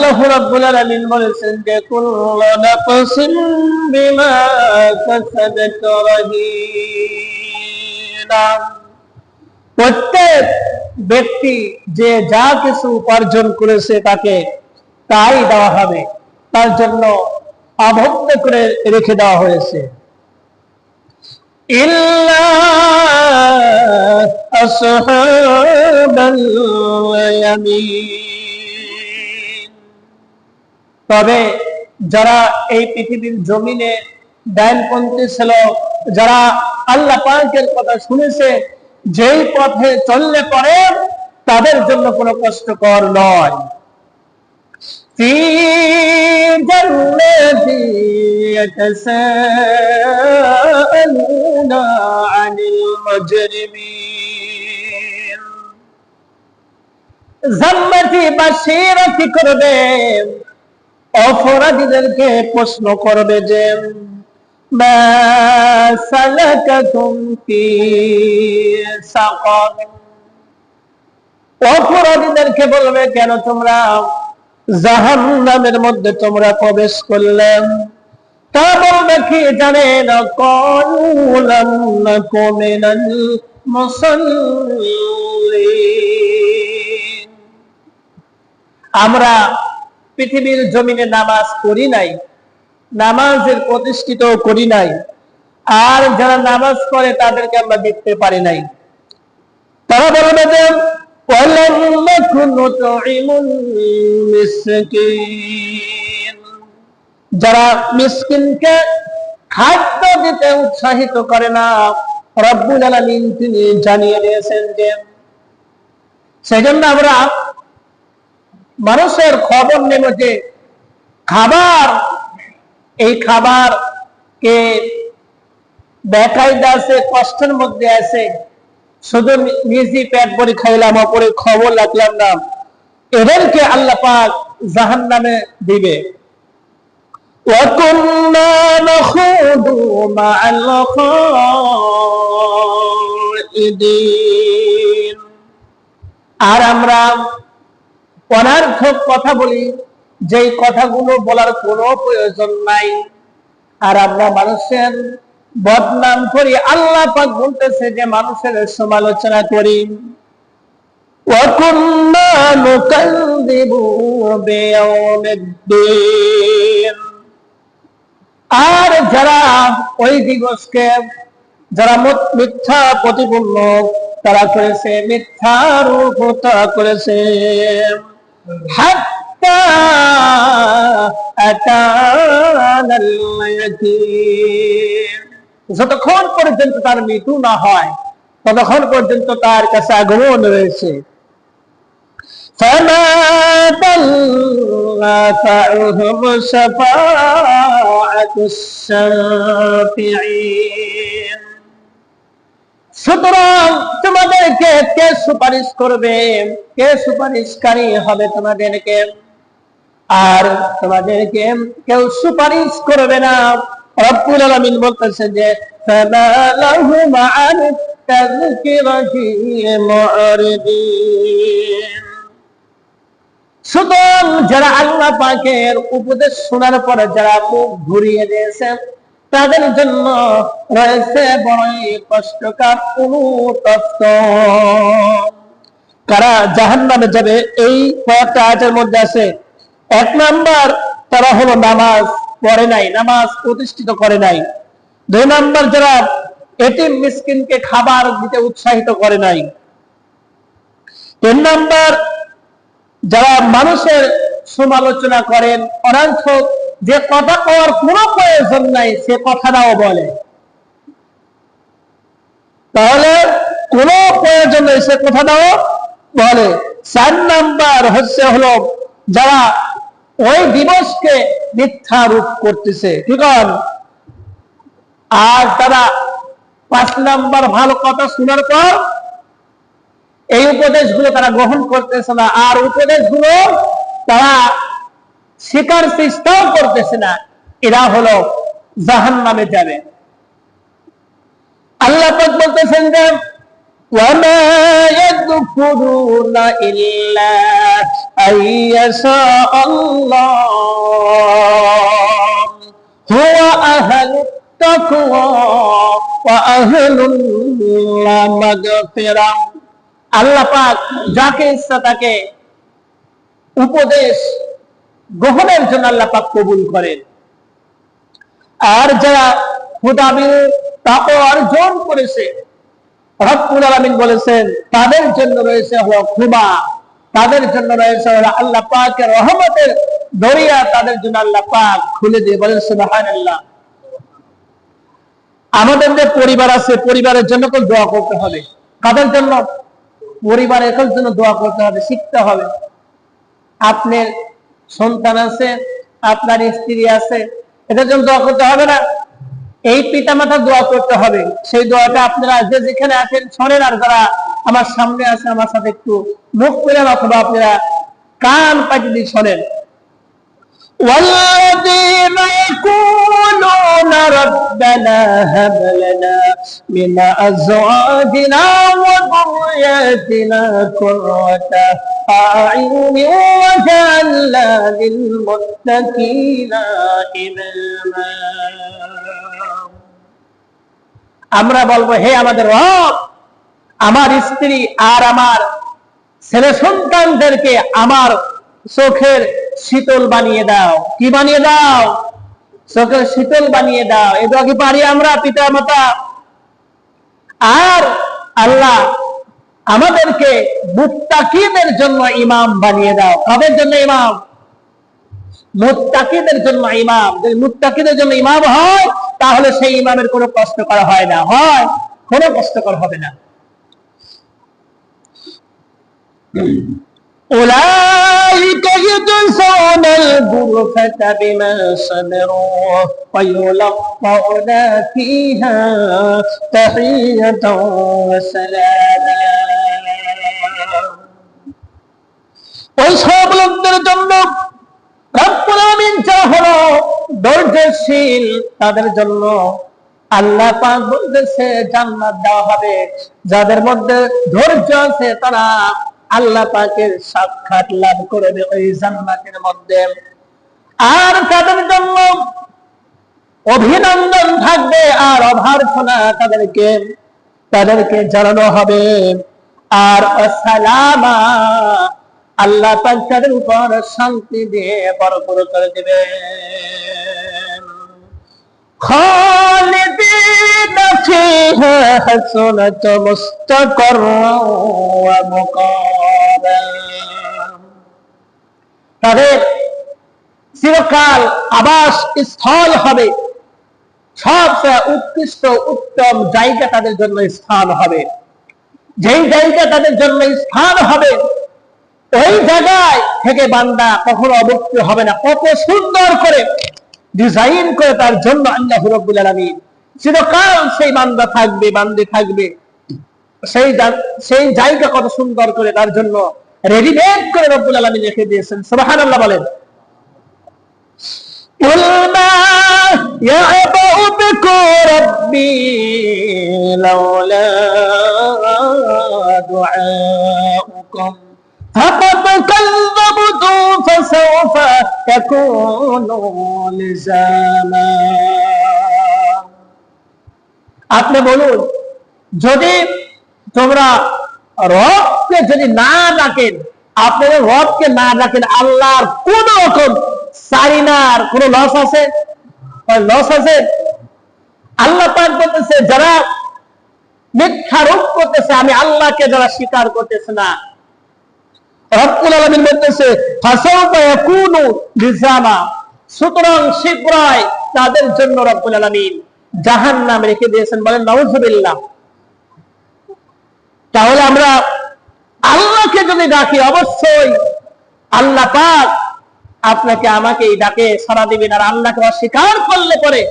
আল্লাহ রাব্বুল আলামিন বলেছেন যে কুল্লু নাফসিন বিমা কাসাবাত রাহিনা প্রত্যেক ব্যক্তি যে যা কিছু উপার্জন করেছে তাকে তাই দেওয়া হবে তার জন্য আবদ্ধ করে রেখে দেওয়া হয়েছে إلا أصحاب اليمين তবে যারা এই পৃথিবীর জমিনে ডায়নপন্থী ছিল যারা আল্লাহ পাকের কথা শুনেছে যেই পথে চললে পরে তাদের জন্য কোনো কষ্টকর নয়। করবে? অপরাধীদেরকে প্রশ্ন করবে যে অপরাধীদেরকে বলবে, কেন তোমরা জাহান নামের মধ্যে তোমরা প্রবেশ করলেন তা বলবে কি জানেন কলুলাম কমিনাল মুসাল্লিন। আমরা পৃথিবীর জমিনে নামাজ করি নাই, নামাজের প্রতিষ্ঠিত করি নাই, আর যারা নামাজ করে তাদেরকে আমরা দেখতে পারি নাই। তারা বলবে যে যারা মিসকিনকে খাদ্য দিতে উৎসাহিত করে না, রব্বুল আলমিন তিনি জানিয়ে দিয়েছেন যে, সেজন্য আমরা মানুষের খবর নেব যে খাবার, এই খাবার কে বেকায়দা আছে কষ্টের মধ্যে আছে, শুধু নিজে পেট ভরে খাইলাম, অপরে খবর লাগলাম না, এদেরকে আল্লাহ পাক জাহান নামে দিবে আর আমরা অনার্থক কথা বলি, যেই কথাগুলো বলার কোনো প্রয়োজন নাই। আর আমরা মানুষের বদনাম করি, আল্লাহ পাক বলতেছে যে মানুষের সমালোচনা করি। আর যারা ওই দিবসকে, যারা মিথ্যা প্রতিপূর্ণ তারা করেছে মিথ্যার করেছে। হাত্তা আতানাল ইয়াকিন। যতক্ষণ পর্যন্ত তার মৃত্যু না হয় ততক্ষণ পর্যন্ত তার কাছে আগমন রয়েছে فما تنفعهم شفاعة الشافعين সুতরাং তোমাদেরকে কে সুপারিশ করবে? কে সুপারিশকারী হবে তোমাদেরকে? আর তোমাদেরকে কেউ সুপারিশ করবে না। রব্বুল আলামিন বলতেছে যে সুতরাং যারা আল্লাহ পাকের উপদেশ শোনার পরে যারা মুখ ঘুরিয়ে দিয়েছেন তাদের জন্য রয়েছে বড়ই কষ্টকর অনুতপ্ত কারা জাহান নামে যাবে? এই কয়েকটা আয়াতের মধ্যে আছে। এক নাম্বার, তারা হলো নামাজ পড়ে নাই, নামাজ প্রতিষ্ঠিত করে নাই। দুই নাম্বার, যারা এটিম মিসকিনকে খাবার দিতে উৎসাহিত করে নাই। তিন নাম্বার, যারা মানুষের সমালোচনা করেন অনার্থক যে কথা কওয়ার কোনো প্রয়োজন নাই, সে কথাটাও বলে। তাহলে কোনো প্রয়োজন নেই, সে কথাটাও বলে। চার নাম্বার হচ্ছে হলো, যারা ওই দিবসকে মিথ্যা রূপ করতেছে ঠিক? আর তারা পাঁচ নাম্বার ভালো কথা শোনার পর এই উপদেশগুলো তারা গ্রহণ করতেছে না। আর উপদেশগুলো তারা শিকার চেষ্টাও করতেছে না এরা হলো জাহান নামে যাবে আল্লাহ পাক বলতেছেন যে وما يذكرون إلا أن يشاء الله هو أهل التقوى وأهل المغفرة আল্লাহ পাক যাকে ইচ্ছা তাকে উপদেশ গ্রহণের জন্য আল্লাহ পাক কবুল করেন। আর যারা হুদাবিল তাকে অর্জন করেছে, রব্বুল আলামিন বলেছেন, তাদের জন্য রয়েছে হলো ক্ষমা, তাদের জন্য রয়েছে হলো আল্লাহ পাকের রহমতের দরিয়া, তাদের জন্য আল্লাহ পাক খুলে দিয়ে বলেন, সুবহানাল্লাহ। আমাদের যে পরিবার আছে, পরিবারের জন্য কেউ দোয়া করতে হবে। কাদের জন্য? পরিবারের জন্য দোয়া করতে হবে, শিখতে হবে। আপনার সন্তান আছে আপনার স্ত্রী আছে এটার জন্য দোয়া করতে হবে না এই পিতা মাতা দোয়া করতে হবে সেই দোয়াটা আপনারা যে যেখানে আছেন শোনেন আর যারা আমার সামনে আছে আমার সাথে একটু মুখ পেলেন অথবা আপনারা কান পাটি দিয়ে শোনেন والذين يقولون ربنا هب لنا من أزواجنا وذرياتنا قرة أعين وجعلنا للمتقين إماما আমরা বলবো হে আমাদের রব আমার স্ত্রী আর আমার ছেলে সন্তানদেরকে আমার চোখের শীতল বানিয়ে দাও কি বানিয়ে দাও চোখের শীতল বানিয়ে দাও এ কি পারি আমরা পিতা মাতা আর আল্লাহ আমাদেরকে মুত্তাকিদের জন্য ইমাম বানিয়ে দাও কাদের জন্য ইমাম মুত্তাকিদের জন্য ইমাম যদি মুত্তাকিদের জন্য ইমাম হয় তাহলে সেই ইমামের কোনো কষ্ট করা হয় না হয় কোনো কষ্টকর হবে না أولئك يجزون الغرفة بما صبروا ويلقون فيها تحية وسلاما ওই সব লোকদের জন্য ধৈর্যশীল তাদের জন্য আল্লাহ পাক বলতেছে, জান্নাত দেওয়া হবে। যাদের মধ্যে ধৈর্য আছে তারা আল্লাহ পাকের সাক্ষাৎ লাভ করবে ওই জান্নাতের মধ্যে। আর তাদের জন্য অভিনন্দন থাকবে আর অভ্যর্থনা তাদেরকে তাদেরকে জানানো হবে। আর সালামা আল্লাহ পাক উপর শান্তি দিয়ে বরপুর করে দেবে আবাস স্থল হবে। সবচেয়ে উৎকৃষ্ট উত্তম জায়গা তাদের জন্য স্থান হবে। যেই জায়গা তাদের জন্য স্থান হবে ওই জায়গায় থেকে বান্দা কখনো অবক্ত হবে না কত সুন্দর করে ডিজাইন করে তার জন্য আল্লাহ রব্বুল আলমিন চিরকাল সেই বান্দা থাকবে বান্দে থাকবে সেই সেই জায়গা কত সুন্দর করে তার জন্য রেডিমেড করে রব্বুল আলমিন রেখে দিয়েছেন সুবাহান আল্লাহ বলেন قل ما يعبأ بكم ربي لولا دعاؤكم فقد كذبتم فسوف تكون لزاما আপনি বলুন যদি তোমরা রবকে যদি না ডাকেন আপনারা রবকে না ডাকেন আল্লাহর কোন রকম সারিনার কোন লস আছে লস আছে আল্লাহ পাক বলতেছে যারা মিথ্যা রূপ করতেছে আমি আল্লাহকে যারা স্বীকার করতেছে না রব্বুল আলামিন বলতেছে সুতরাং শীঘ্রই তাদের জন্য রব্বুল আলামিন জাহান্নাম রেখে দিয়েছেন বলেন, নাউজুবিল্লাহ। তাহলে আমরা আল্লাহকে যদি ডাকি, অবশ্যই আল্লাহ পাক আপনাকে আমাকে এই ডাকে সারা দিবেন আর আল্লাহকে অস্বীকার করলে পরে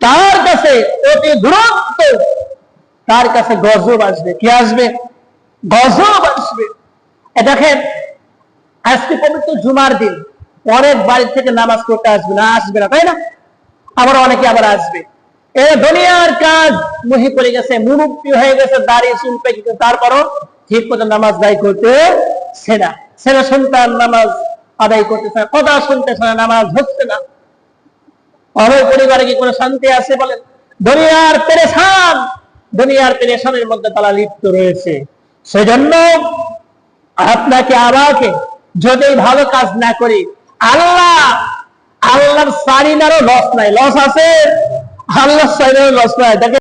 তার কাছে অতি দূরত্ব তার কাছে গজব আসবে। কি আসবে? গজব আসবে। দেখেন, আজকে পবিত্র জুমার দিন, অনেক বাড়ি থেকে নামাজ পড়তে আসবে না আসবে না, তাই না? আবার অনেকে আবার আসবে। এ দুনিয়ার কাজ, মুহি পড়ে গেছে হয়ে গেছে তারপরও ঠিক মতো নামাজ করতে সেনা সন্তান নামাজ আদায় করতেছে না কথা শুনতেছে না, নামাজ হচ্ছে না। আমার পরিবারে কি কোনো শান্তি আছে বলেন? দুনিয়ার পেরেশান, দুনিয়ার পেরেশানের মধ্যে তারা লিপ্ত রয়েছে। সেজন্য আপনাকে, আমাকে যদি ভালো কাজ না করি, আল্লাহ, আল্লাহর সারিনারও লস নাই। লস আছে আল্লাহ সারিনারও লস নাই। দেখেন